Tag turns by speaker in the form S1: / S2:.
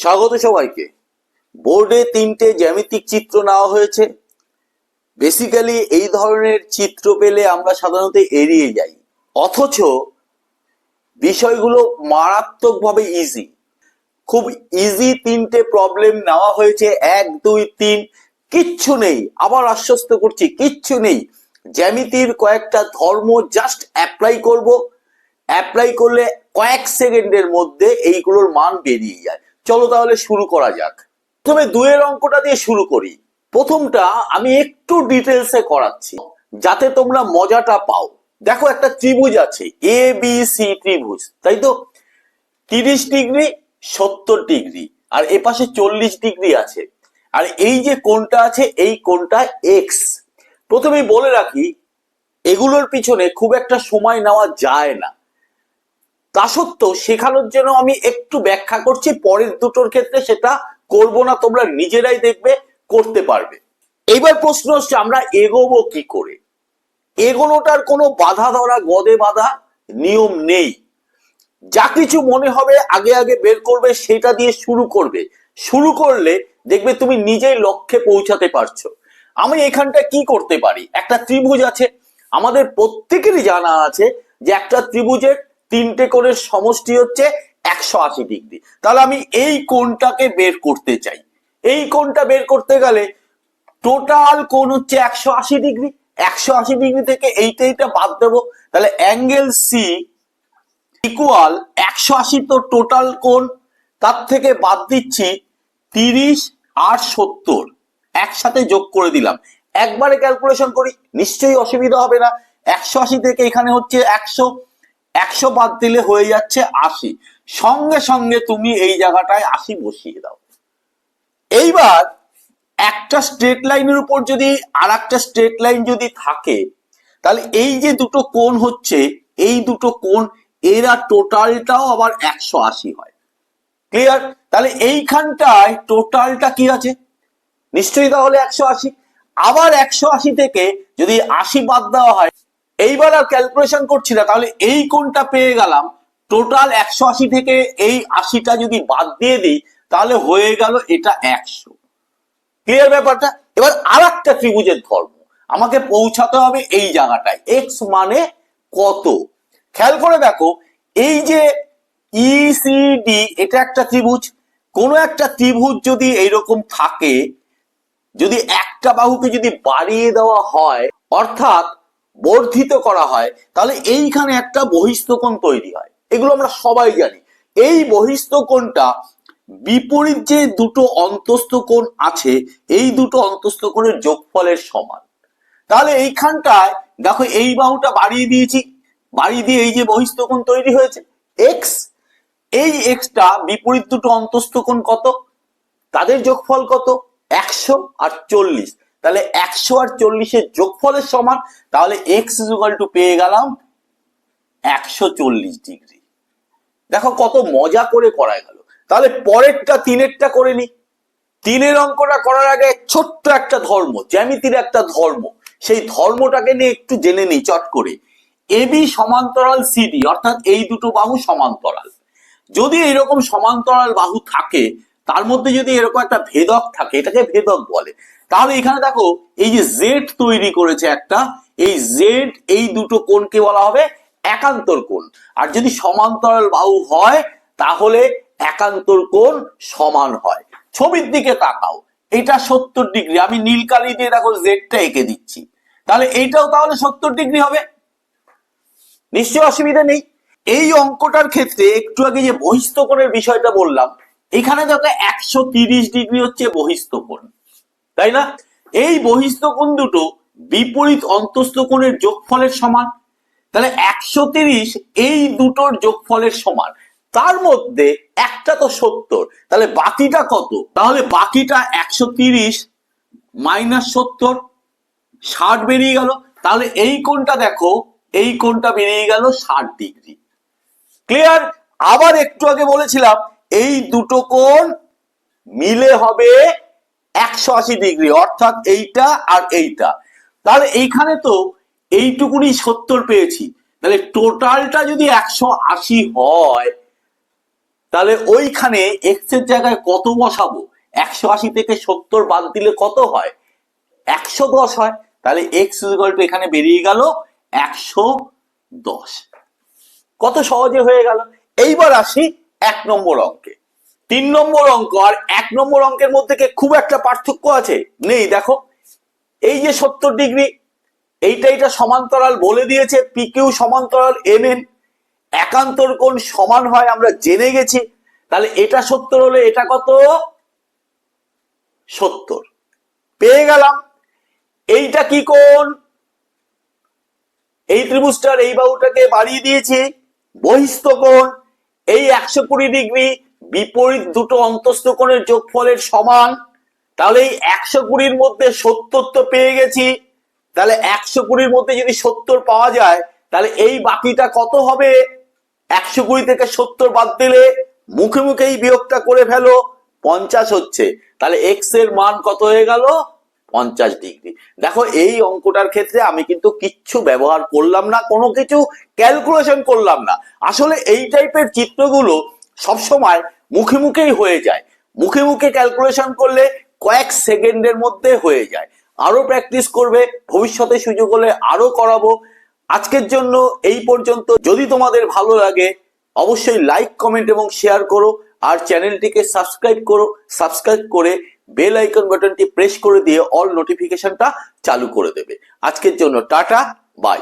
S1: স্বাগত সবাইকে। বোর্ডে তিনটে জ্যামিতিক চিত্র নেওয়া হয়েছে। বেসিক্যালি এই ধরনের চিত্র পেলে আমরা সাধারণত এড়িয়ে যাই। অথচ বিষয়গুলো মারাত্মকভাবে ইজি খুব ইজি তিনটে প্রবলেম নেওয়া হয়েছে। এক, দুই, তিন, কিচ্ছু নেই। আবার আশ্বস্ত করছি, কিচ্ছু নেই। জ্যামিতির কয়েকটা ধর্ম জাস্ট অ্যাপ্লাই করব। অ্যাপ্লাই করলে কয়েক সেকেন্ডের মধ্যে এইগুলোর মান বেরিয়ে যায়। চলো তাহলে শুরু করা যাক। প্রথমে দুয়ের অঙ্কটা দিয়ে শুরু করি। প্রথমটা আমি একটু ডিটেলসে করাচ্ছি, যাতে তোমরা মজাটা পাও। দেখো একটা ত্রিভুজ আছে এ বি সি ত্রিভুজ, তাই তো? তিরিশ ডিগ্রি, সত্তর ডিগ্রি, আর এ পাশে চল্লিশ ডিগ্রি আছে। আর এই যে কোনটা আছে, এই কোনটা এক্স প্রথমেই বলে রাখি, এগুলোর পিছনে খুব একটা সময় নেওয়া যায় না। তা সত্ত্বেও শেখানোর জন্য আমি একটু ব্যাখ্যা করছি, পরের দুটোর ক্ষেত্রে সেটা করব না, তোমরা নিজেরাই দেখবে, করতে পারবে। এইবার প্রশ্ন হচ্ছে, আমরা এগোবো কি করে? এগোনোটার কোনো বাধা ধরা, গদে বাধা নিয়ম নেই। যা কিছু মনে হবে, আগে আগে বের করবে, সেটা দিয়ে শুরু করবে। শুরু করলে দেখবে তুমি নিজেই লক্ষ্যে পৌঁছাতে পারছ। আমি এখানটা কি করতে পারি? একটা ত্রিভুজ আছে। আমাদের প্রত্যেকেরই জানা আছে যে একটা ত্রিভুজের তিনটে কোণের সমষ্টি হচ্ছে একশো আশি ডিগ্রি। তাহলে আমি এই কোণটাকে বের করতে চাই। এই কোণটা বের করতে গেলে টোটাল কোণ হচ্ছে একশো আশি ডিগ্রি। একশো আশি ডিগ্রি থেকে এইটা এইটা বাদ দেবো। তাহলে অ্যাঙ্গেল সি ইকুয়াল একশো আশি তো টোটাল কোণ। তার থেকে বাদ দিচ্ছি তিরিশ আর সত্তর। একসাথে যোগ করে দিলাম। একবারে ক্যালকুলেশন করি, নিশ্চয়ই অসুবিধা হবে না। একশো আশি থেকে এখানে হচ্ছে একশো। একশো বাদ দিলে হয়ে যাচ্ছে আশি। সঙ্গে সঙ্গে তুমি এই জায়গাটায় আশি বসিয়ে দাও। এইবার একটা স্ট্রেট লাইনের উপর যদি আর একটা স্ট্রেট লাইন যদি থাকে, তাহলে এই যে দুটো কোণ হচ্ছে, এই দুটো কোণ, এরা টোটালটাও আবার একশো আশি হয়। ক্লিয়ার তাহলে এইখানটায় টোটালটা কি আছে? নিশ্চয়ই তাহলে একশো আশি। আবার একশো আশি থেকে যদি আশি বাদ দেওয়া হয় এইবার আর ক্যালকুলেশন করছি না, তাহলে এই কোনটা পেয়ে গেলাম টোটাল একশো আশি থেকে এই আশিটা যদি বাদ দিয়ে দিই, তাহলে হয়ে গেল এটা একশো। ক্লিয়ার ব্যাপারটা? এবার আর একটা ত্রিভুজের ধর্ম, আমাকে পৌঁছাতে হবে এই জায়গাটায় এক্স মানে কত? খেয়াল করে দেখো, এই যে ইসিডি এটা একটা ত্রিভুজ, কোনো একটা ত্রিভুজ যদি এইরকম থাকে, যদি একটা বাহুকে যদি বাড়িয়ে দেওয়া হয়, অর্থাৎ বর্ধিত করা হয়, তাহলে এইখানে একটা বহিস্থকোণ তৈরি হয়। এগুলো আমরা সবাই জানি। এই বহিস্থকোণটা বিপরীত যে দুটো অন্তস্থ কোণ আছে, এই দুটো অন্তস্থ কোণের যোগফলের সমান। তাহলে এইখানটায়, দেখো এই বাহুটা বাড়িয়ে দিয়েছি, বাড়িয়ে দিয়ে এই যে বহিস্থকোণ তৈরি হয়েছে এক্স এই এক্সটা বিপরীত দুটো অন্তস্থ কোণ কত? তাদের যোগফল কত? একশো আর চল্লিশ। তাহলে একশো আর চল্লিশের যোগফলের সমান, তাহলে এক্স ইকুয়াল টু পেয়ে গেলাম একশো চল্লিশ ডিগ্রি দেখো কত মজা করে করা গেল। তাহলে পরেরটা, তিনেরটা করে নি। তিনের অঙ্কটা করার আগে ছোট্ট একটা ধর্ম, জ্যামিতির একটা ধর্ম। সেই ধর্মটাকে নিয়ে একটু জেনে নিই, চট করে। এবি সমান্তরাল সিডি অর্থাৎ এই দুটো বাহু সমান্তরাল। যদি এরকম সমান্তরাল বাহু থাকে, তার মধ্যে যদি এরকম একটা ভেদক থাকে, এটাকে ভেদক বলে। তাহলে এখানে দেখো, এই যে জেড তৈরি করেছে একটা, এই জেড এই দুটো কোণকে বলা হবে একান্তর কোণ। আর যদি সমান্তরাল বাহু হয়, তাহলে একান্তর কোণ সমান হয়। ছবির দিকে তাকাও, এটা সত্তর ডিগ্রি। আমি নীল কালি দিয়ে দেখো জেডটা এঁকে দিচ্ছি। তাহলে এইটাও তাহলে সত্তর ডিগ্রি হবে। নিশ্চয় অসুবিধা নেই। এই অঙ্কটার ক্ষেত্রে একটু আগে যে বহিস্থ কোণের বিষয়টা বললাম, এখানে দেখো একশো ডিগ্রি হচ্ছে বহিস্থ কোণ। তাই না? এই বহিস্থ কোণ দুটো বিপরীত অন্তস্থ কোণের যোগফলের সমান। তাহলে একশো তিরিশ এই দুটোর যোগফলের সমান। তার মধ্যে একটা তো সত্তর। তাহলে বাকিটা কত? তাহলে বাকিটা একশো তিরিশ মাইনাস সত্তর, ষাট বেরিয়ে গেল। তাহলে এই কোণটা দেখো, এই কোণটা বেরিয়ে গেল ষাট ডিগ্রি। ক্লিয়ার? আবার একটু আগে বলেছিলাম, এই দুটো কোণ মিলে হবে একশো আশি ডিগ্রি অর্থাৎ এইটা আর এইটা। তাহলে এইখানে তো এইটুকুনি সত্তর পেয়েছি। তাহলে টোটালটা যদি একশো আশি হয়, তাহলে ওইখানে এক্সের জায়গায় কত বসাবো? একশো আশি থেকে সত্তর বাদ দিলে কত হয়? একশো দশ হয়। তাহলে এক্স টু এখানে বেরিয়ে গেল একশো দশ। কত সহজে হয়ে গেল? এইবার আসি এক নম্বর অঙ্কে। তিন নম্বর অঙ্ক আর এক নম্বর অঙ্কের মধ্যে খুব একটা পার্থক্য আছে? নেই, দেখো। এই যে সত্তর ডিগ্রি, এইটা এটা সমান্তরাল বলে দিয়েছে পিকিউ সমান্তরাল এম এন একান্তর কোণ সমান হয়, আমরা জেনে গেছি। তাহলে এটা সত্তর হলে এটা কত? সত্তর। পেয়ে গেলাম। এইটা কি কোণ? এই ত্রিভুজটার এই বাহুটাকে বাড়িয়ে দিয়েছি, বহিস্থ কোণ। এই একশো কুড়ি ডিগ্রি বিপরীত দুটো অন্তস্থ কোণের যোগফলের সমান তাহলে এই একশো কুড়ির মধ্যে সত্তর তো পেয়ে গেছি। তাহলে একশো কুড়ির মধ্যে যদি সত্তর পাওয়া যায় তাহলে এই বাকিটা কত হবে? একশো কুড়ি থেকে সত্তর বাদ দিলে মুখে মুখে এই বিয়োগটা করে ফেলো পঞ্চাশ হচ্ছে। তাহলে এক্সের মান কত হয়ে গেল? পঞ্চাশ ডিগ্রি। দেখো এই অঙ্কটার ক্ষেত্রে আমি কিন্তু কিচ্ছু ব্যবহার করলাম না কোনো কিছু ক্যালকুলেশন করলাম না। আসলে এই টাইপের চিত্রগুলো সবসময় মুখে মুখেই হয়ে যায়। মুখে মুখে ক্যালকুলেশন করলে কয়েক সেকেন্ডের মধ্যে হয়ে যায়। আরও প্র্যাকটিস করবে, ভবিষ্যতে সুযোগ হলে আরও করাবো। আজকের জন্য এই পর্যন্ত। যদি তোমাদের ভালো লাগে, অবশ্যই লাইক কমেন্ট এবং শেয়ার করো। আর চ্যানেলটিকে সাবস্ক্রাইব করো। সাবস্ক্রাইব করে বেল আইকন বাটনটি প্রেস করে দিয়ে অল নোটিফিকেশনটা চালু করে দেবে। আজকের জন্য টাটা বাই